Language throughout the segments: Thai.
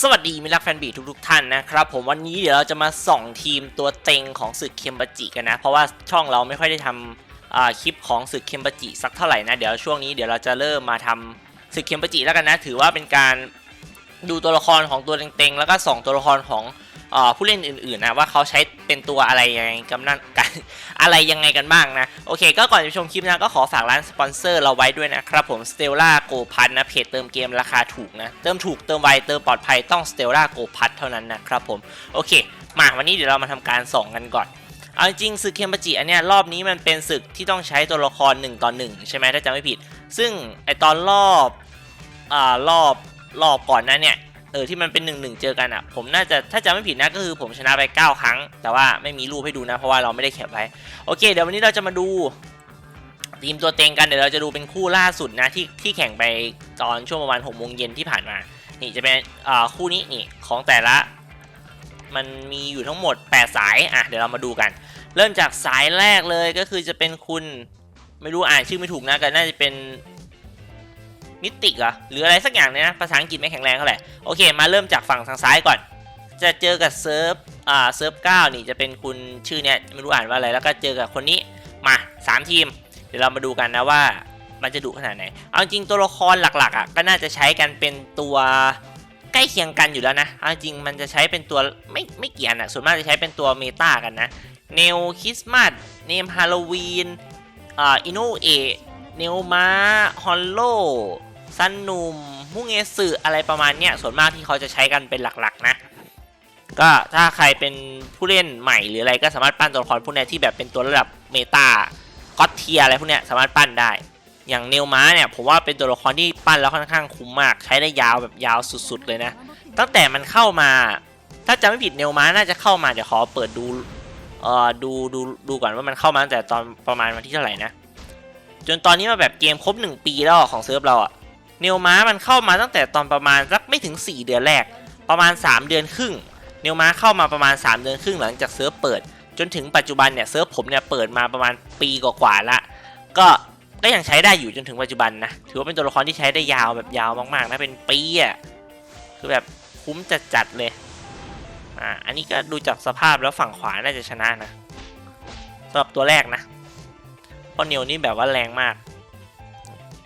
สวัสดีมิลักแฟนบีทุกๆท่านนะครับผมวันนี้เดี๋ยวเราจะมาส่องทีมตัวเต็งของศึกเคมบัจิกันนะ เพราะว่าช่องเราไม่ค่อยได้ทำคลิปของศึกเคมบัจิสักเท่าไหร่นะ เดี๋ยวช่วงนี้เดี๋ยวเราจะเริ่มมาทำศึกเคมบัจิแล้วกันนะ ถือว่าเป็นการดูตัวละครของตัวเต็งๆ แล้วก็ส่องตัวละครของ ผู้เล่นอื่นๆนะว่าเขาใช้เป็นตัวอะไรยังไงกันนั่นกันอะไรยังไงกันบ้างนะโอเค ก็ก่อนจะชมคลิปนะก็ขอฝากร้านสปอนเซอร์เราไว้ด้วยนะครับผม Stella Go p a s นะเพจเติมเกมราคาถูกนะเติมถูกเติมไวเติมปลอดภัยต้อง Stella Go p a s เท่านั้นนะครับผมโอเค มาวันนี้เดี๋ยวเรามาทำการส่องกันก่อนเอาจริงศึกเคมบาจิอันเนี้ยรอบนี้มันเป็นศึกที่ต้องใช้ตัวละคร1ต่อ1ใช่ไหมถ้าจำไม่ผิด ซึ่งไอตอนรอบอ่ารอบรอบก่อนนั้นเนี่ย เออที่มันเป็น1นึเจอกันอะ ผมน่าจะถ้าจำไม่ผิดนะก็คือผมชนะไป 9 ครั้ง แต่ว่าไม่มีรูปให้ดูนะเพราะว่าเราไม่ได้แคปไว้โอเค เดี๋ยววันนี้เราจะมาดูทีมตัวเต็งกันเดี๋ยวเราจะดูเป็นคู่ล่าสุดนะที่ที่แข่งไปตอนช่วงประมาณ6โมงเย็นที่ผ่านมา นี่จะเป็นอ่าคู่นี้นี่ของแต่ละ มันมีอยู่ทั้งหมด 8 สายอะเดี๋ยวเรามาดูกัน เริ่มจากสายแรกเลยก็คือจะเป็นคุณไม่รู้อ่านชื่อไม่ถูกนะก็น่าจะเป็น มิติเหรอหรืออะไรสักอย่างเนี่ยนะภาษาอังกฤษไม่แข็งแรงเท่าไหร่โอเค มาเริ่มจากฝั่งทางซ้ายก่อน จะเจอกับเซิร์ฟอ่าเซิร์ฟเก้านี่จะเป็นคุณชื่อเนี้ยไม่รู้อ่านว่าอะไรแล้วก็เจอกับคนนี้มาสามทีม เดี๋ยวเรามาดูกันนะว่ามันจะดุขนาดไหน เอาจริงตัวละครหลักๆอะก็น่าจะใช้กันเป็นตัวใกล้เคียงกันอยู่แล้วนะเอาจริงมันจะใช้เป็นตัวไม่ไม่เกี่ยนอะส่วนมากจะใช้เป็นตัวเมตากันนะเนลคริสต์มาสเนมฮาโลวีนอ่าอิโนเอะ เนลมาฮอลโลซันนุมมุงเอสึอะไรประมาณเนี้ยส่วนมากที่เขาจะใช้กันเป็นหลักๆ นะ ก็ถ้าใครเป็นผู้เล่นใหม่หรืออะไรก็สามารถปั้นตัวละครพวกเนี้ยที่แบบเป็นตัวระดับเมตาก็เทียอะไรพวกเนี้ยสามารถปั้นได้ อย่างเนลมาเนี่ยผมว่าเป็นตัวละครที่ปั้นแล้วค่อนข้างคุ้มมาก ใช้ได้ยาวแบบยาวสุดๆเลยนะ ตั้งแต่มันเข้ามา ถ้าจำไม่ผิดเนลมาน่าจะเข้ามาเดี๋ยวขอเปิดดูเอ่อดูดูดูก่อนว่ามันเข้ามาตั้งแต่ตอนประมาณวันที่เท่าไหร่นะ จนตอนนี้มาแบบเกมครบ 1 ปีแล้วของเซิร์ฟเราอะเนลม้ามันเข้ามาตั้งแต่ตอนประมาณสักไม่ถึง 4 เดือนแรก ประมาณ 3 เดือนครึ่ง เนลมาเข้ามาประมาณ 3 เดือนครึ่งหลังจากเซิร์ฟเปิด จนถึงปัจจุบันเนี่ยเซิร์ฟผมเนี่ยเปิดมาประมาณปีกว่าๆละ ก็ก็ยังใช้ได้อยู่จนถึงปัจจุบันนะ ถือว่าเป็นตัวละครที่ใช้ได้ยาวแบบยาวมากๆนะเป็นปีอะคือแบบคุ้มจัดๆเลย อ่า อันนี้ก็ดูจากสภาพแล้วฝั่งขวาน่าจะชนะนะสำหรับตัวแรกนะ เพราะเนลนี่แบบว่าแรงมาก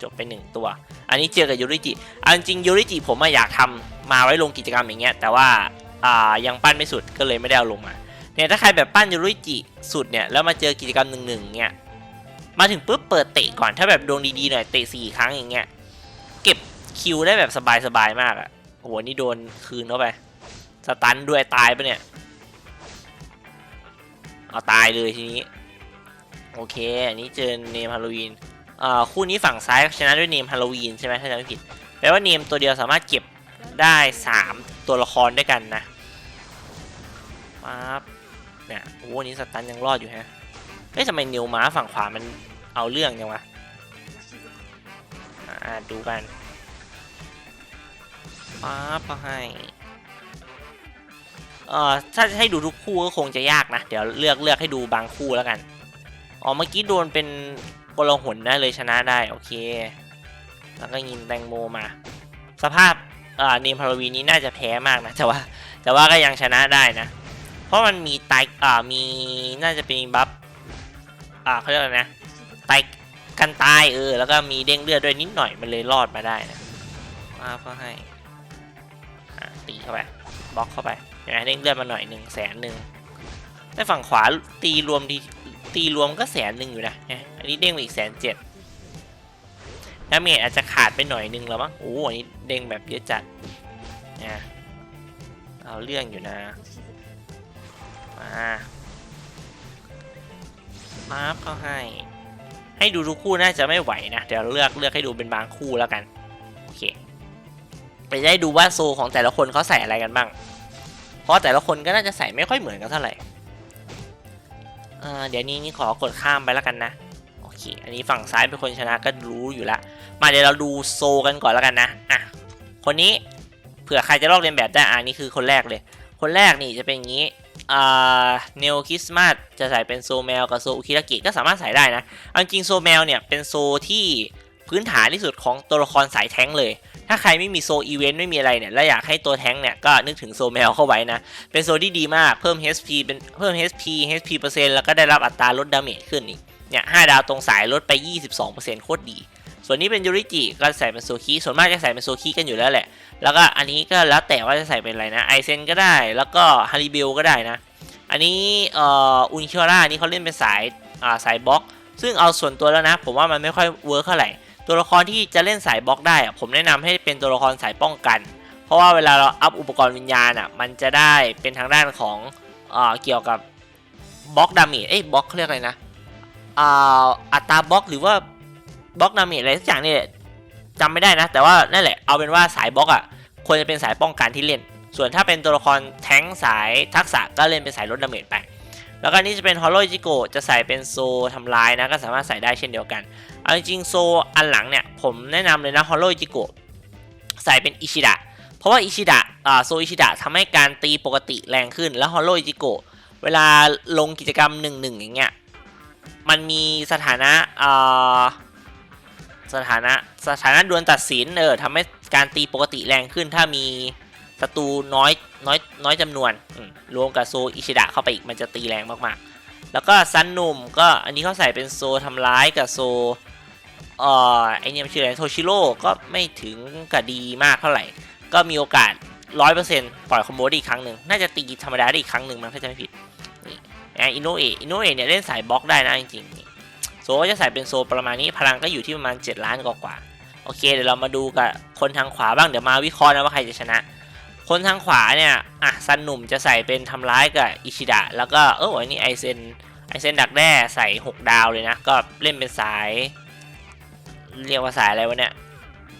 จบไปหนึ่งตัว อันนี้เจอกับยูริจิเอาจริงยูริจิผมอะอยากทำมาไว้ลงกิจกรรมอย่างเงี้ย แต่ว่าอ่ายังปั้นไม่สุดก็เลยไม่ได้เอาลงมาเนี่ยถ้าใครแบบปั้นยูรุจิสุดเนี่ยแล้วมาเจอกิจกรรมหนึ่งหนึ่งเนี่ยมาถึงปุ๊บเปิดเตะก่อนถ้าแบบดวงดีๆหน่อยเตะสี่ครั้งอย่างเงี้ยเก็บคิวได้แบบสบายๆมากอะ่ะโอ้โหนี่โดนคืนเข้าไปสตันด้วยตายปะเนี่ยเอาตายเลยทีนี้ โอเค อันนี้เจอเนมฮาโลวีนอ่าคู่นี้ฝั่งซ้ายชนะด้วยเนมฮาโลวีนใช่ไหมถ้าจำไม่ผิด แปลว่าเนมตัวเดียวสามารถเก็บได้สามตัวละครด้วยกันนะปั๊บเนี่ยโอ้โหอันนี้สตันยังรอดอยู่ฮะ เฮ้ยทำไมนิวม้าฝั่งขวามันเอาเรื่องยังวะอ่าดูกันปั๊บก็ให้เอ่อถ้าให้ดูทุกคู่ก็คงจะยากนะ เดี๋ยวเลือกเลือกให้ดูบางคู่แล้วกัน อ๋อเมื่อกี้โดนเป็นกลหนนะเลยชนะได้โอเค แล้วก็ยิงแตงโมมา สภาพอ่าเนมฮาโลวีนนี้น่าจะแพ้มากนะแต่ว่าแต่ว่าก็ยังชนะได้นะ เพราะมันมีไตอ่ามีน่าจะเป็นบัฟอ่าเขาเรียกอะไรนะไตกันตายเออแล้วก็มีเด้งเลือดด้วยนิดหน่อยมันเลยรอดมาได้นะมาก็ให้อ่าตีเข้าไปบล็อกเข้าไปเห็นไหมเด้งเลือดมาหน่อยหนึ่งแสนหนึ่งแต่ฝั่งขวาตีรวมดี ตีรวมก็แสนหนึ่งอยู่นะ อันนี้เด้งไปอีกแสนเจ็ดดาเมจอาจจะขาดไปหน่อยนึงแล้วมั้งโอ้โหอันนี้เด้งแบบเยอะจัดนะเอาเรื่องอยู่นะ มามาร์ฟเขาให้ ให้ดูทุกคู่น่าจะไม่ไหวนะ เดี๋ยวเลือกเลือกให้ดูเป็นบางคู่แล้วกัน โอเค ไปได้ดูว่าโซของแต่ละคนเขาใส่อะไรกันบ้าง เพราะแต่ละคนก็น่าจะใส่ไม่ค่อยเหมือนกันเท่าไหร่ เดี๋ยวนี้นี่ขอกดข้ามไปแล้วกันนะ โอเค อันนี้ฝั่งซ้ายเป็นคนชนะก็รู้อยู่ละ มาเดี๋ยวเราดูโซกันก่อนแล้วกันนะ อะ คนนี้เผื่อใครจะลอกเรียนแบบได้อ่านี่คือคนแรกเลย คนแรกนี่จะเป็นอย่างนี้อ่าเนลคิสมาสจะใส่เป็นโซแมวกับโซอุคิรากิก็สามารถใส่ได้นะเอาจริงโซแมวเนี่ยเป็นโซที่พื้นฐานที่สุดของตัวละครสายแท้งเลย ถ้าใครไม่มีโซอีเวนต์ไม่มีอะไรเนี่ย แล้วอยากให้ตัวแท้งเนี่ย ก็นึกถึงโซแมวเข้าไว้นะ เป็นโซที่ดีมากเพิ่ม HP เป็นเพิ่ม HP HP เปอร์เซ็นต์แล้วก็ได้รับอัตราลดดาเมจขึ้นอีกเนี่ย5ดาวตรงสายลดไป 22%โคตรดี ส่วนนี้เป็นยูริจิก็ใส่เป็นโซคีส่วนมากจะใส่เป็นโซคีกันอยู่แล้วแหละ แล้วก็อันนี้ก็แล้วแต่ว่าจะใส่เป็นอะไรนะไอเซนก็ได้แล้วก็ฮาริเบลก็ได้นะ อันนี้เอ่ออุนคิวร่านี่เขาเล่นเป็นสายอ่าสายบล็อก ซึ่งเอาส่วนตัวแล้วนะ ผมว่ามันไม่ค่อยเวิร์คเท่าไหร่ ตัวละครที่จะเล่นสายบล็อกได้ผมแนะนำให้เป็นตัวละครสายป้องกัน เพราะว่าเวลาเราอัพอุปกรณ์วิญญาณอะมันจะได้เป็นทางด้านของเอเกี่ยวกับบล็อกดาเมจเอ้ยบล็อกเขาเรียกอะไรนะอ,อัตราบล็อกหรือว่าบล็อกดาเมจอะไรสักอย่างนี่จำไม่ได้นะ แต่ว่านั่นแหละเอาเป็นว่าสายบล็อกอะควรจะเป็นสายป้องกันที่เล่น ส่วนถ้าเป็นตัวละครแท้งสายทักษะก็เล่นเป็นสายลดดาเมจไปแล้วก็นี่จะเป็นฮอลโลจิโกจะใส่เป็นโซทำลายนะก็สามารถใส่ได้เช่นเดียวกัน เอาจริงโซอันหลังเนี่ย ผมแนะนำเลยนะฮอลโลจิโกใส่เป็นอิชิดะเพราะว่าอิชิดะโซอิชิดะทำให้การตีปกติแรงขึ้นแล้วฮอลโลจิโกเวลาลงกิจกรรม 1-1 อย่างเงี้ยมันมีสถานะสถานะสถานะดวลตัดสินเออทำให้การตีปกติแรงขึ้น ถ้ามีศัตรูน้อยน้อยน้อยจำนวนรวมกับโซอิชิดะเข้าไปอีกมันจะตีแรงมากๆ แล้วก็ซันนุ่มก็อันนี้เขาใส่เป็นโซทำร้ายกับโซ เอ่อไอเนี่ยมันชื่ออะไรโทชิโร่ก็ไม่ถึงกับดีมากเท่าไหร่ ก็มีโอกาส100%ปอร์เซ็นต์ปล่อยคอมโบได้อีกครั้งหนึ่งน่าจะตีธรรมดาได้อีกครั้งหนึ่งมั้งถ้าจะไม่ผิดนี่อินโนเอะอินโนเอะเนี่ยเล่นสายบล็อกได้นะจริงๆโซก็จะใส่เป็นโซประมาณนี้พลังก็อยู่ที่ประมาณ 7 ล้านกว่าโอเคเดี๋ยวเรามาดูกับคนทางขวาบ้างเดี๋ยวมาวิเคราะห์นะว่าใครจะชนะ คนทางขวาเนี่ยอะซันหนุ่มจะใส่เป็นทำร้ายกับอิชิดะแล้วก็เอออันนี้ไอเซนไอเซนดักแด้ใส่ 6 ดาวเลยนะ ก็เล่นเป็นสาย เรียกว่าสายอะไรวะเนี่ย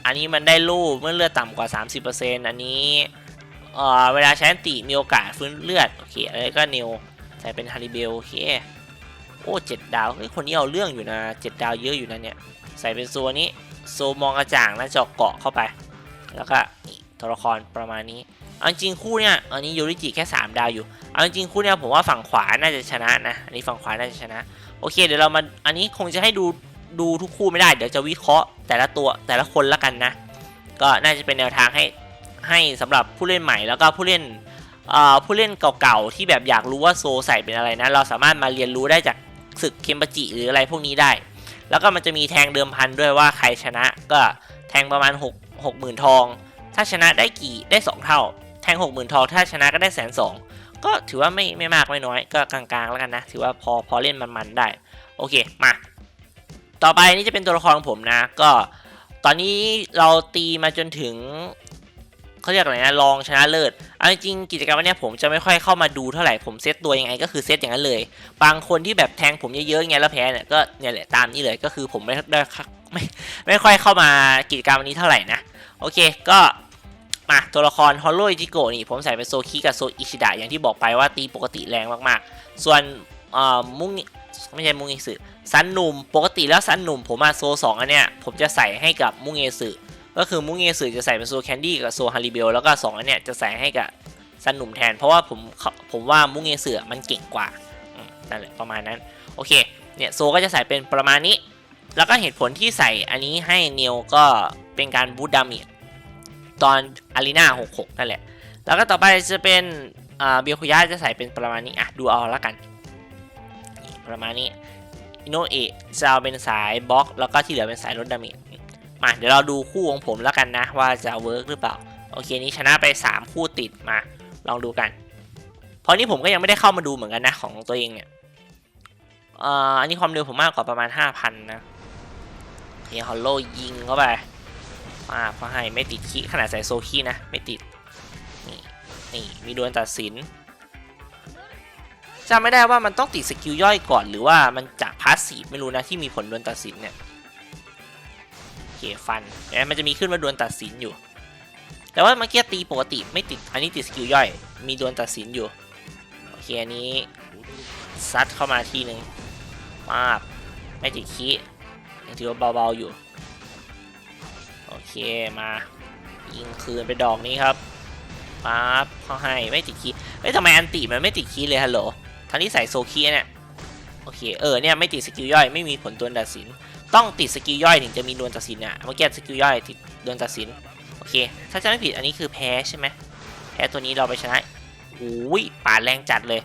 อันนี้มันได้ลูกเมื่อเลือดต่ำกว่า 30%อันนี้เอ่อเวลาใช้อันติมีโอกาสฟื้นเลือด โอเคอันนี้ก็นิวใส่เป็นฮาริเบลโอเค โอ้เจ็ดดาวเฮ้ยคนนี้เอาเรื่องอยู่นะเจ็ดดาวเยอะอยู่นะเนี่ย ใส่เป็นโซนี้โซมองกระจ่างนะเจะเกาะเข้าไป แล้วก็นี่ตัวละครประมาณนี้เอาจริงคู่เนี่ยอันนี้ยูริจิแค่ 3 ดาวอยู่เอาจริงคู่เนี่ยผมว่าฝั่งขวาน่าจะชนะนะ อันนี้ฝั่งขวาน่าจะชนะ โอเค เดี๋ยวเรามา อันนี้คงจะให้ดู ดูทุกคู่ไม่ได้เดี๋ยวจะวิเคราะห์แต่ละตัวแต่ละคนละกันนะ ก็น่าจะเป็นแนวทางให้ให้สำหรับผู้เล่นใหม่แล้วก็ผู้เล่นผู้เล่นเก่าๆที่แบบอยากรู้ว่าโซใส่เป็นอะไรนะ เราสามารถมาเรียนรู้ได้จากศึกเคมปาจิหรืออะไรพวกนี้ได้ แล้วก็มันจะมีแทงเดิมพันด้วยว่าใครชนะก็แทงประมาณ 6 6 0,000 ทอง ถ้าชนะได้กี่ได้ 2 เท่า แทง 6 0,000 ทอง ถ้าชนะก็ได้แสนสองก็ถือว่าไม่ไม่มากไม่น้อยก็กลางๆแล้วกันนะ ถือว่าพอพอเล่นมันๆได้ โอเคมา ต่อไปนี่จะเป็นตัวละครของผมนะ ก็ตอนนี้เราตีมาจนถึงเขาเรียกอะไรนะรองชนะเลิศเอาจริงกิจกรรมวันนี้ผมจะไม่ค่อยเข้ามาดูเท่าไหร่ผมเซตตัวยังไงก็คือเซตอย่างนั้นเลย บางคนที่แบบแทงผมเยอะๆอย่างแล้วแพ้เนี่ยก็เนี่ยแหละตามนี้เลยก็คือผมไม่ได้ไม่ไม่ค่อยเข้ามากิจกรรมวันนี้เท่าไหร่นะโอเคก็มาตัวละครฮอลโลอิจิโกะนี่ผมใส่เป็นโซคิกับโซอิชิดะอย่างที่บอกไปว่าตีปกติแรงมากๆ ส่วนเอ่อมุง ไม่ใช่มุงเอสึซันหนุ่มปกติแล้วซันหนุ่มผมมาโซสองอันเนี้ยผมจะใส่ให้กับมุงเอสึก็คือมุงเอสึจะใส่เป็นโซแคนดี้กับโซฮาริเบลแล้วก็สองอันเนี้ยจะใส่ให้กับซันหนุ่มแทน เพราะว่าผมผมว่ามุงเอสึมันเก่งกว่านั่นแหละประมาณนั้น โอเคเนี่ยโซก็จะใส่เป็นประมาณนี้ แล้วก็เหตุผลที่ใส่อันนี้ให้เนียวก็เป็นการบูตดาเมจตอนอารีนา66 นั่นแหละ แล้วก็ต่อไปจะเป็นเบียคุยะจะใส่เป็นประมาณนี้อะดูเอาแล้วกัน ประมาณนี้อินโนเอะจะเอาเป็นสายบล็อก แล้วก็ที่เหลือเป็นสายลดดาเมจมาเดี๋ยวเราดูคู่ของผมแล้วกันนะ ว่าจะเวิร์กหรือเปล่า โอเคนี้ชนะไป 3 คู่ติดมา ลองดูกัน เพราะนี้ผมก็ยังไม่ได้เข้ามาดูเหมือนกันนะของตัวเองเนี่ยอ่าอันนี้ความเร็วผมมากกว่าประมาณ 5,000 นะเฮฮอลโลยิงเข้าไปมาพอให้ไม่ติดคีขนาดใส่โซคี้นะ ไม่ติด นี่ นี่ มีดวลตัดสิน จำไม่ได้ว่ามันต้องติดสกิลย่อยก่อนหรือว่ามันจากพาสซีฟไม่รู้นะที่มีผลดวลตัดสินเนี่ยโอเคฟันเนไหมมันจะมีขึ้นว่าดวลตัดสินอยู่ แต่ว่าเมื่อกี้ตีปกติไม่ติดอันนี้ติดสกิลย่อย มีดวลตัดสินอยู่โอเคอันนี้ซัดเข้ามาทีหนึ่งมาบไม่ติดคียังถือว่าเบาๆอยู่โอเคมายิงคืนไปดอกนี้ครับปั๊บเขาให้ไม่ติดคีย์เอ้ยทำไมอันติมันไม่ติดคีย์เลยฮัลโหล ทั้งที่ใส่โซคียเนี่ยโอเคเออเนี่ยไม่ติดสกิลย่อยไม่มีผลดวลตัดสิน ต้องติดสกิลย่อยถึงจะมีดวลตัดสินอะเมื่อกี้สกิลย่อยติดดวลตัดสินโอเคถ้าจะไม่ผิดอันนี้คือแพ้ใช่ไหมแพ้ตัวนี้เราไปชนะอุ้ยป่าแรงจัดเลย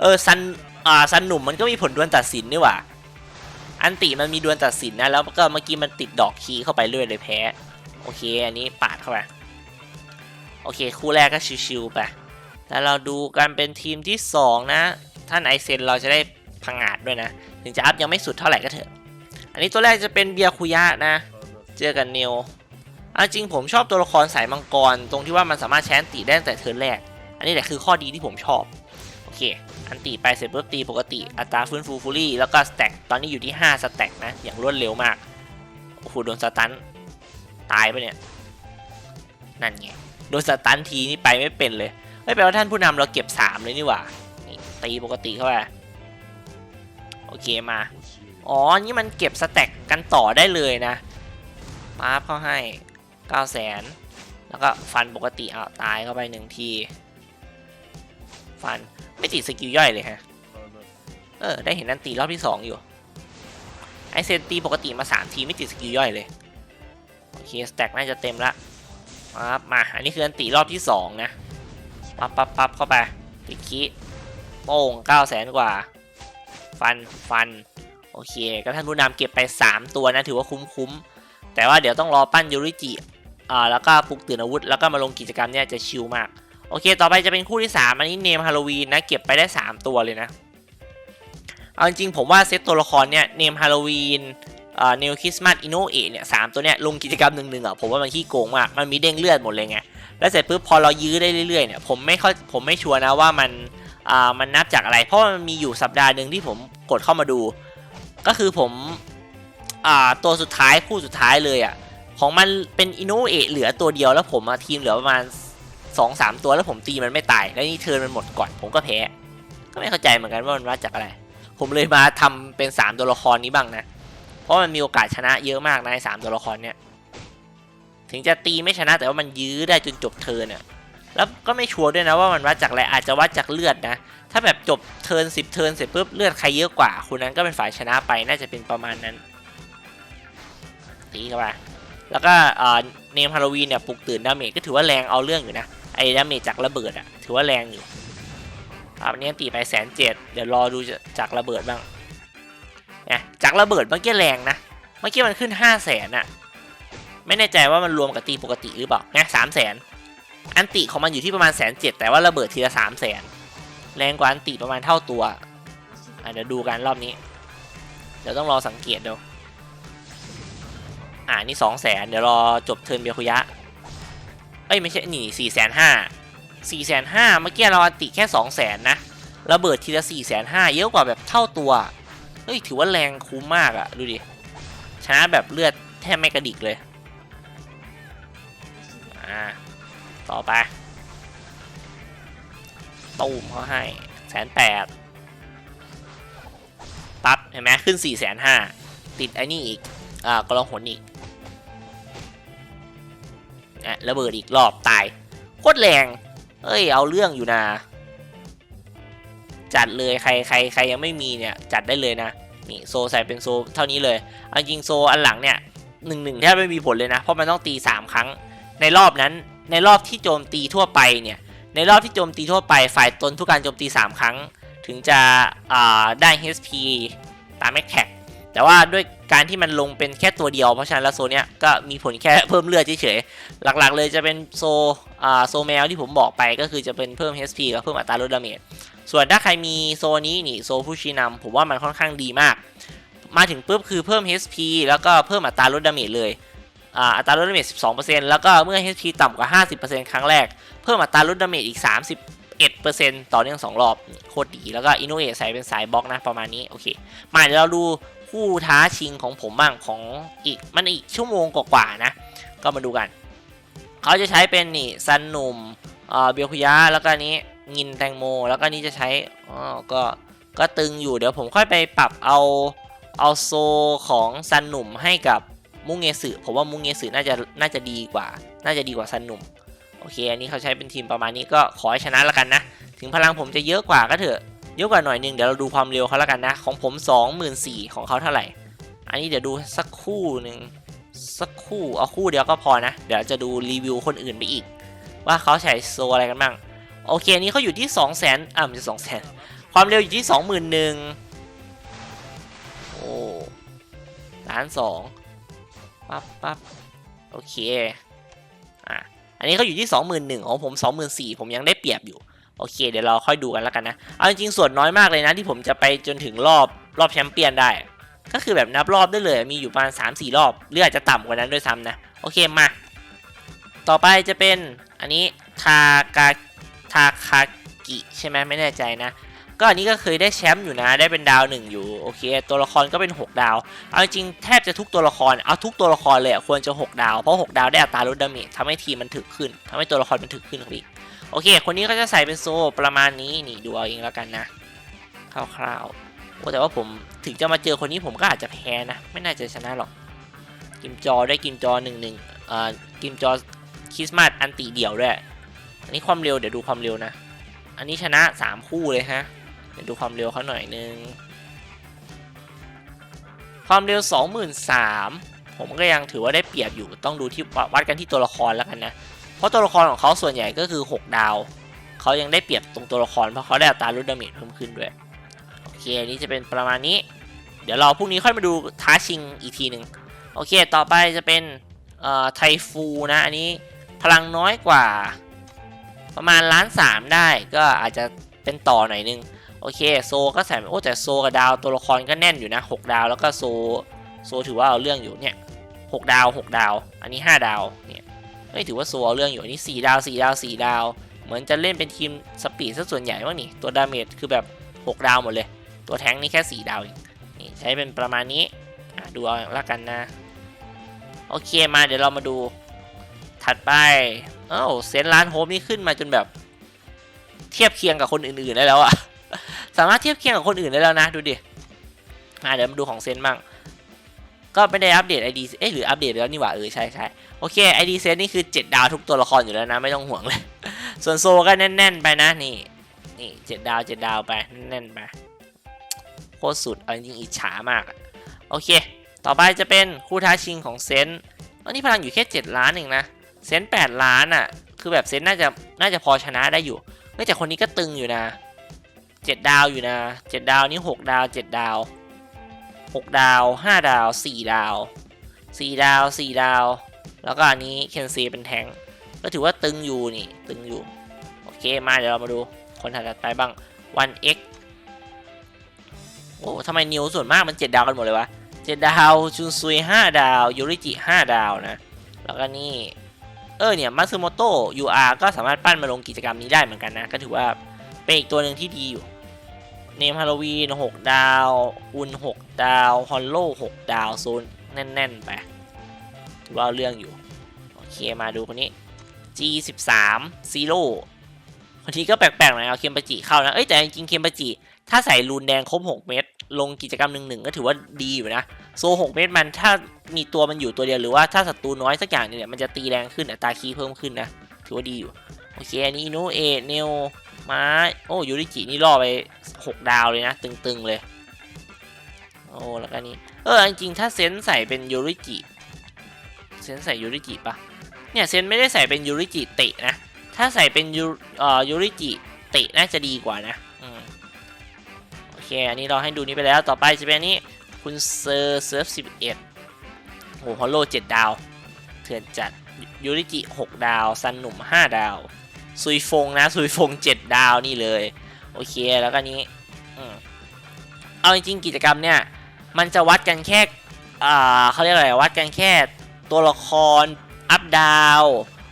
เออซันอ่าซันหนุ่มมันก็มีผลดวลตัดสินนี่หว่าอันติมันมีดวลตัดสินนะแล้วก็เมื่อกี้มันติดดอกคีเข้าไปเรื่อยเลยแพ้โอเคอันนี้ปาดเข้าไปโอเค คู่แรกก็ชิวๆไป แล้วเราดูกันเป็นทีมที่ 2 นะ ท่านไอเซนเราจะได้พังงาดด้วยนะ ถึงจะอัพยังไม่สุดเท่าไหร่ก็เถอะ อันนี้ตัวแรกจะเป็นเบียคุยะนะ เจอกันเนวอาจริงผมชอบตัวละครสายมังกร ตรงที่ว่ามันสามารถแชนตีได้ตั้งแต่เทิร์นแรก อันนี้แหละคือข้อดีที่ผมชอบ โอเค อันตีไปเสร็จปุ๊บตีปกติ อัตราฟื้นฟูฟูลี่ แล้วก็สแต็ก ตอนนี้อยู่ที่ 5 สแต็กนะ อย่างรวดเร็วมาก โอ้โหโดนสตัน ตายไปเนี่ย นั่นไง โดนสตันทีนี่ไปไม่เป็นเลย ไม่แปลว่าท่านผู้นำเราเก็บ 3 เลยนี่หว่านี่ตีปกติเข้าไปโอเคมา อ๋อ นี่มันเก็บสแต็กกันต่อได้เลยนะป๊าบเข้าให้9 0 0 0 0แล้วก็ฟันปกติเอาตายเข้าไปหนึ่งที ฟันไม่ติดสกิลย่อยเลยฮะ เออ ได้เห็นนันตีรอบที่ 2 อยู่ ไอเซนตีปกติมา 3 ทีไม่ติดสกิลย่อยเลย โอเค สแต็กน่าจะเต็มละปั๊บมา อันนี้คืออันตีรอบที่ 2 นะ ปั๊บปั๊บปั๊บเข้าไปติดคิโป้ง9 0 0 0 0กว่า ฟันฟัน โอเค ก็ท่านผู้นำเก็บไป 3 ตัวนะ ถือว่าคุ้มๆ แต่ว่าเดี๋ยวต้องรอปั้นยูริจิอ่าแล้วก็ปลุกตื่นอาวุธ แล้วก็มาลงกิจกรรมเนี่ยจะชิลมาก โอเค ต่อไปจะเป็นคู่ที่ 3 อันนี้เนมฮาโลวีนนะ เก็บไปได้ 3 ตัวเลยนะ เอาจริงๆผมว่าเซตตัวละครเนี่ยเนมฮาโลวีนอ่าเนวคริสต์มาสอินโนเอะเนี่ยสามตัวเนี่ยลงกิจกรรมหนึ่งๆอะผมว่ามันขี้โกงมาก มันมีเด้งเลือดหมดเลยไง แล้วเสร็จปุ๊บพอเรายื้อได้เรื่อยๆเนี่ยผมไม่ค่อยผมไม่ชัวร์นะว่ามันอ่ามันนับจากอะไร เพราะมันมีอยู่สัปดาห์หนึ่งที่ผมกดเข้ามาดู ก็คือผมอ่าตัวสุดท้ายคู่สุดท้ายเลยอะของมันเป็นอินโนเอะเหลือตัวเดียวแล้วผมทีมเหลือประมาณสองสามตัวแล้วผมตีมันไม่ตาย แล้วนี่เทิร์นมันหมดก่อนผมก็แพ้ ก็ไม่เข้าใจเหมือนกันว่ามันวัดจากอะไร ผมเลยมาทำเป็น 3 ตัวละครนี้บ้างนะ เพราะมันมีโอกาสชนะเยอะมากนะในสามตัวละครเนี่ย ถึงจะตีไม่ชนะแต่ว่ามันยื้อได้จนจบเทิร์นอะแล้วก็ไม่ชัวร์ด้วยนะว่ามันวัดจากอะไรอาจจะวัดจากเลือดนะ ถ้าแบบจบเทิร์นสิบเทิร์นเสร็จปุ๊บเลือดใครเยอะกว่าคนนั้นก็เป็นฝ่ายชนะไปน่าจะเป็นประมาณนั้น ตีเข้าไปแล้วก็เนมฮาโลวีนเนี่ยปลุกตื่นดาเมจก็ถือว่าแรงเอาเรื่องอยู่นะไอ้ดาเมจจากระเบิดอะถือว่าแรงอยู่ครับอันนี้ตีไปแสนเจ็ดเดี๋ยวรอดูจากระเบิดบ้างเนี่ยจากระเบิดเมื่อกี้แรงนะเมื่อกี้มันขึ้นห้าแสนอะ ไม่แน่ใจว่ามันรวมกับตีปกติหรือเปล่านี่สามแสนอันติของมันอยู่ที่ประมาณแสนเจ็ดแต่ว่าระเบิดทีละสามแสนแรงกว่าอันติประมาณเท่าตัวอะเดี๋ยวดูกันรอบนี้ เดี๋ยวต้องรอสังเกตดูอ่านี่สองแสนเดี๋ยวรอจบเทิร์นเบียคุยะเอ้ยไม่ใช่นี่สี่แสนห้าสี่แสนห้าเมื่อกี้เราอันติแค่สองแสนนะระเบิดทีละสี่แสนห้าเยอะกว่าแบบเท่าตัวเฮ้ยถือว่าแรงคุ้มมากอะดูดิชนะแบบเลือดแทบไม่กระดิกเลย อ่าต่อไปตูมเขาให้แสนแปดปั๊บเห็นไหมขึ้นสี่แสนห้าติดไอ้นี่อีก อ่ากระลองหนอีกอะระเบิดอีกรอบตายโคตรแรงเอ้ย เอาเรื่องอยู่นะ จัดเลยใครใครใครยังไม่มีเนี่ย จัดได้เลยนะ นี่โซใส่เป็นโซเท่านี้เลยเอาจริงโซอันหลังเนี่ยหนึ่งหนึ่งแทบไม่มีผลเลยนะ เพราะมันต้องตี3ครั้ง ในรอบนั้นในรอบที่โจมตีทั่วไปเนี่ยในรอบที่โจมตีทั่วไปฝ่ายตนทุกการโจมตี 3 ครั้ง ถึงจะได้ HP ตามแม็กแท็กแต่ว่าด้วยการที่มันลงเป็นแค่ตัวเดียว เพราะฉะนั้นแล้วโซเนี้ยก็มีผลแค่เพิ่มเลือดเฉยๆ หลักๆเลยจะเป็นโซโซแมวที่ผมบอกไปก็คือจะเป็นเพิ่ม HP กับเพิ่มอัตราลดดาเมจส่วนถ้าใครมีโซนี้นี่โซผู้ชี้นำผมว่ามันค่อนข้างดีมาก มาถึงปุ๊บคือเพิ่ม HP แล้วก็เพิ่มอัตราลดดาเมจเลย อัตราลดดาเมจ 12%แล้วก็เมื่อ HP ต่ำกว่า 50%ครั้งแรก เพิ่มอัตราลดดาเมจอีก 31%ต่อเนื่อง 2 รอบ โคตรดี แล้วก็อินโนเอใส่เป็นสายบล็อกนะ ประมาณนี้ โอเค มาเดี๋ยวเราดูคู่ท้าชิงของผมบ้างของอีกมันอีกชั่วโมงกว่าๆนะ ก็มาดูกัน เขาจะใช้เป็นนี่ซันนุ่มเอ่อเบียคุยะแล้วก็นนี้งินแตงโม แล้วก็นี้จะใช้อ๋อก็ก็ตึงอยู่เดี๋ยวผมค่อยไปปรับเอาเอาโซของซันหนุ่มให้กับ มุงเงสึผมว่ามุงเงสึน่าจะน่าจะดีกว่า น่าจะดีกว่าซันนุ่มโอเค อันนี้เขาใช้เป็นทีมประมาณนี้ก็ขอให้ชนะแล้วกันนะ ถึงพลังผมจะเยอะกว่าก็เถอะ เยอะกว่าหน่อยนึงเดี๋ยวเราดูความเร็วเขาแล้วกันนะ ของผม 24,000ของเขาเท่าไหร่ อันนี้เดี๋ยวดูสักคู่หนึ่งสักคู่เอาคู่เดียวก็พอนะ เดี๋ยวจะดูรีวิวคนอื่นไปอีก ว่าเขาใช้โซอะไรกันบ้างโอเคอันนี้เขาอยู่ที่ 2 0 0 0 0 0อะมันจะ2 0 0 0 0 0 ความเร็วอยู่ที่ 21,000โอ้ล้านสอง ปั๊บปั๊บโอเคอะอันนี้เขาอยู่ที่ 21,000ของผม24,000ผมยังได้เปรียบอยู่โอเค เดี๋ยวเราค่อยดูกันแล้วกันนะเอาจริงๆส่วนน้อยมากเลยนะที่ผมจะไปจนถึงรอบรอบแชมเปี้ยนได้ ก็คือแบบนับรอบได้เลยมีอยู่ประมาณ3-4 รอบหรืออาจจะต่ำกว่านั้นด้วยซ้ำนะโอเคมา ต่อไปจะเป็นอันนี้ทากาทาคากิใช่ไหมไม่แน่ใจนะ ก็อันนี้ก็เคยได้แชมป์อยู่นะ ได้เป็นดาวหนึ่งอยู่ โอเค ตัวละครก็เป็น 6 ดาว เอาจริงแทบจะทุกตัวละคร เอาทุกตัวละครเลยควรจะ 6 ดาว เพราะ 6 ดาวได้อัตราลดดาเมจทำให้ทีมมันถึกขึ้นทำให้ตัวละครมันถึกขึ้นครับพี่โอเค คนนี้ก็จะใส่เป็นโซประมาณนี้ นี่ดูเอาเองแล้วกันนะคร่าวๆ โอ้แต่ว่าผมถึงจะมาเจอคนนี้ผมก็อาจจะแพ้นะ ไม่น่าจะชนะหรอก กิมจอได้กิมจอหนึ่งหนึ่งเอ่อ กิมจอคริสต์มาสอันติเดี่ยวด้วย อันนี้ความเร็วเดี๋ยวดูความเร็วนะ อันนี้ชนะ 3 คู่เลยฮะ เดี๋ยวดูความเร็วเขาหน่อยนึง ความเร็ว 23,000 ผมก็ยังถือว่าได้เปรียบอยู่ต้องดูที่วัดกันที่ตัวละครแล้วกันนะ เพราะตัวละครของเขาส่วนใหญ่ก็คือ 6 ดาว เขายังได้เปรียบตรงตัวละครเพราะเขาได้อัตราลดดาเมจเพิ่มขึ้นด้วย โอเคอันนี้จะเป็นประมาณนี้ เดี๋ยวเราพรุ่งนี้ค่อยมาดูท้าชิงอีกทีหนึ่งโอเค ต่อไปจะเป็นไทฟูนะ อันนี้พลังน้อยกว่า ประมาณล้านสามได้ก็อาจจะเป็นต่อหน่อยนึง โอเคโซก็ใส่โอ้แต่โซกับดาวตัวละครก็แน่นอยู่นะ 6 ดาวแล้วก็โซโซถือว่าเอาเรื่องอยู่เนี่ย6ดาว6ดาว อันนี้ 5 ดาวเนี่ยไม่ถือว่าโซเอาเรื่องอยู่อันนี้ 4 ดาว 4 ดาว 4 ดาว เหมือนจะเล่นเป็นทีมสปีดซะส่วนใหญ่ว่านี่ตัวดาเมจคือแบบ 6 ดาวหมดเลย ตัวแทงนี่แค่ 4 ดาวเองนี่ใช้เป็นประมาณนี้ดูเอาละกันนะ โอเคมาเดี๋ยวเรามาดูถัดไปเอ้าเซนต์ร้านโฮมนี่ขึ้นมาจนแบบ เทียบเคียงกับคนอื่นๆได้แล้วอะ สามารถเทียบเคียงกับคนอื่นได้แล้วนะ ดูดิมาเดี๋ยวมาดูของเซนบ้างก็ไม่ได้อัปเดต ID เอ๊ะหรืออัปเดตแล้วนี่หว่าเออใช่ใช่โอเค ID เซนนี่คือ 7 ดาวทุกตัวละครอยู่แล้วนะ ไม่ต้องห่วงเลย ส่วนโซก็แน่น ๆ ไปนะนี่นี่เจ็ดดาวเจ็ดดาวไปแน่นๆไปโคตรสุดเอาจริงๆอิจฉามากโอเค ต่อไปจะเป็นคู่ท้าชิงของเซนตอันนี้พลังอยู่แค่ 7 ล้านเองนะเซน8ล้านอะคือแบบเซนน่าจะน่าจะพอชนะได้อยู่เฮ้แต่คนนี้ก็ตึงอยู่นะ เจ็ดดาวอยู่นะเจ็ดดาวนี่หกดาวเจ็ดดาวหกดาวห้าดาวสี่ดาวสี่ดาวสี่ดาว แล้วก็อันนี้เคนซีเป็นแทงก็ถือว่าตึงอยู่นี่ ตึงอยู่ โอเคมาเดี๋ยวเรามาดูคนถัดไปบ้างวัน X โอ้ทำไมนิวส่วนมากมันเจ็ดดาวกันหมดเลยวะเจ็ดดาวชุนซุยห้าดาวยูริจิห้าดาวนะ แล้วก็นี่เออเนี่ยมัตสึโมโตะ UR ก็สามารถปั้นมาลงกิจกรรมนี้ได้เหมือนกันนะ ก็ถือว่าเป็นอีกตัวหนึ่งที่ดีอยู่ เนมฮาโลวีน6 ดาว อุน6 ดาว ฮอลโล6ดาวโซนแน่น ๆ ไป ถือว่าเรื่องอยู่ โอเค มาดูคนนี้ G13 Zero คนนี้ก็แปลกๆหน่อยเอาเคมปาจิเข้านะ เอ้ยแต่จริงๆเคมปาจิ ถ้าใส่รูนแดงครบ 6 เม็ดลงกิจกรรมหนึ่งหนึ่งก็ถือว่าดีอยู่นะ โซ 6 เม็ดมันถ้ามีตัวมันอยู่ตัวเดียวหรือว่าถ้าศัตรูน้อยสักอย่างนึงเนี่ยมันจะตีแรงขึ้นอัตราคีเพิ่มขึ้นนะ ถือว่าดีอยู่ โอเค อันนี้อินูเอเนล มาโอ้ยูริจินี่ล่อไป 6 ดาวเลยนะ ตึงๆเลย โอ้แล้วก็นี่เออจริงๆถ้าเซนใส่เป็นยูริจิเซนใส่ยูริจิปะเนี่ยเซนไม่ได้ใส่เป็นยูริจิเตะนะ ถ้าใส่เป็นยูเอ่อยูริจิเตะน่าจะดีกว่านะอืมโอเค อันนี้เราให้ดูนี้ไปแล้วต่อไปจะเป็นนี้คุณเซอร์เซิร์ฟสิบเอ็ดโหฮอลโลเจ็ดดาว เถื่อนจัดยูริจิหกดาวซันหนุ่มห้าดาว ซุยฟงนะซุยฟงเจ็ดดาวนี่เลย โอเคแล้วก็นี้อเอาจริงๆกิจกรรมเนี่ย มันจะวัดกันแค่อ่าเขาเรียกอะไรวัดกันแค่ตัวละครอัพดาว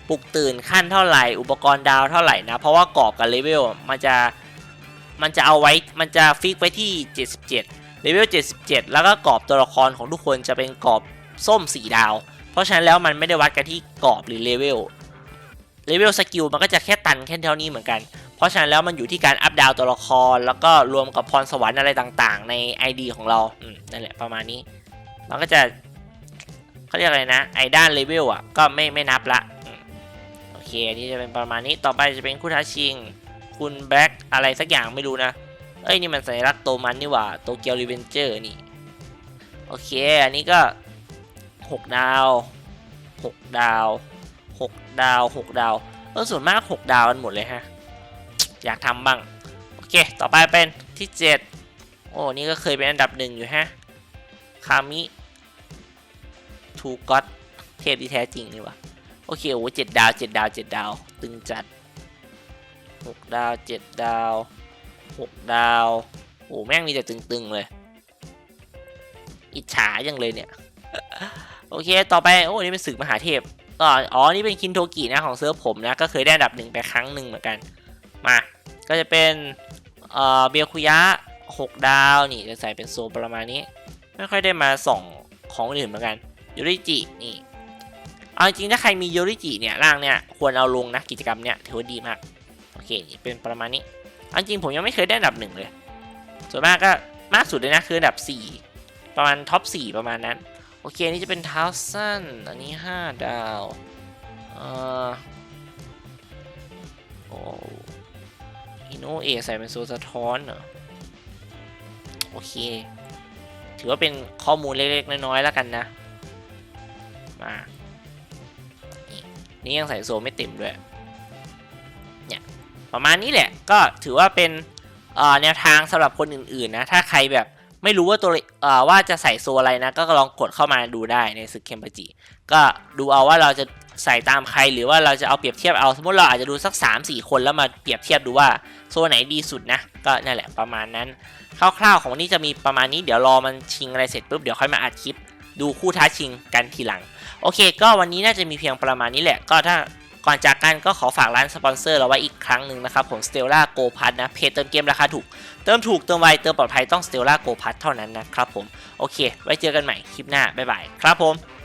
ปลุกตื่นขั้นเท่าไหร่ อุปกรณ์ดาวเท่าไหร่นะ เพราะว่ากรอบกับเลเวลมันจะมันจะเอาไว้มันจะฟิกไว้ที่ 77เลเวล77 แล้วก็กรอบตัวละครของทุกคนจะเป็นกรอบส้ม 4 ดาว เพราะฉะนั้นแล้วมันไม่ได้วัดกันที่กรอบหรือเลเวล เลเวลสกิลมันก็จะแค่ตันแค่เท่านี้เหมือนกัน เพราะฉะนั้นแล้วมันอยู่ที่การอัพดาวตัวละคร แล้วก็รวมกับพรสวรรค์อะไรต่างๆ ใน ID ของเราอืมนั่นแหละประมาณนี้มันก็จะเขาเรียกอะไรนะ ไอด้านเลเวลอะก็ไม่ไม่นับละโอเคอันนี้จะเป็นประมาณนี้ต่อไปจะเป็นคู่ท้าชิง คุณแบล็กอะไรสักอย่างไม่รู้นะ เอ้ยนี่มันสัญลักษณ์โตมันนี่หว่าโตเกียวรีเวนเจอร์นี่โอเค อันนี้ก็หกดาวหกดาว หกดาวหกดาวเออส่วนมากหกดาวกันหมดเลยฮะ อยากทำบ้าง โอเค ต่อไปเป็นที่เจ็ดโอ้นี่ก็เคยเป็นอันดับหนึ่งอยู่ฮะ คามิ ทูก็ตเทพที่แท้จริงนี่วะโอเค โอ้เจ็ดดาวเจ็ดดาวเจ็ดดาว ตึงจัดหกดาวเจ็ดดาวหกดาว โอ้แม่งมีแต่ตึงๆเลยอิจฉาจังเลยเนี่ย โอเค ต่อไป โอ้ นี่เป็นศึกมหาเทพ ต่ออ๋อนี่เป็นคินโทกินะของเซิร์ฟผมนะก็เคยได้อันดับหนึ่งไปครั้งหนึ่งเหมือนกันมาก็จะเป็นเอ่อเบียคุยะหกดาวนี่จะใส่เป็นโซประมาณนี้ ไม่ค่อยได้มาส่องของอื่นเหมือนกันยูริจินี่เอาจริงถ้าใครมียูริจิเนี่ยร่างเนี่ยควรเอาลงนะกิจกรรมเนี่ยถือว่าดีมากโอเคนี่เป็นประมาณนี้เอาจริงผมยังไม่เคยได้อันดับหนึ่งเลยส่วนมากก็มากสุดเลยนะคืออันดับ 4 ประมาณท็อป4ประมาณนั้น โอเคนี่จะเป็นเท้าสั้น อันนี้ 5 ดาวเอ่อโอ้อิโนเอใส่เป็นโซสะท้อนเหรอ โอเค ถือว่าเป็นข้อมูลเล็ก ๆ น้อย ๆ แล้วกันนะ มา นี่ยังใส่โซไม่เต็มด้วยเนี่ยประมาณนี้แหละ ก็ถือว่าเป็นแนวทางสำหรับคนอื่น ๆ นะ ถ้าใครแบบ ไม่รู้ว่าตัวว่าจะใส่โซอะไรนะ ก็ลองกดเข้ามาดูได้ในศึกเคมปจิ ก็ดูเอาว่าเราจะใส่ตามใครหรือว่าเราจะเอาเปรียบเทียบเอา สมมติเราอาจจะดูสัก 3-4 คนแล้วมาเปรียบเทียบดูว่าโซไหนดีสุดนะ ก็นั่นแหละประมาณนั้น คร่าวๆของนนี้จะมีประมาณนี้เดี๋ยวรอมันชิงอะไรเสร็จปุ๊บเดี๋ยวค่อยมาอัดคลิปดูคู่ท้าชิงกันทีหลัง โอเค ก็วันนี้น่าจะมีเพียงประมาณนี้แหละ ก็ถ้า ก่อนจากกันก็ขอฝากร้านสปอนเซอร์เราไว้อีกครั้งหนึ่งนะครับผมสเตลล่าโกพัทนะเพจเติมเกมราคาถูก เติมถูกเติมไวเติมปลอดภัยต้องสเตลล่าโกพัทเท่านั้นนะครับผม โอเค ไว้เจอกันใหม่คลิปหน้าบ๊ายบายครับผม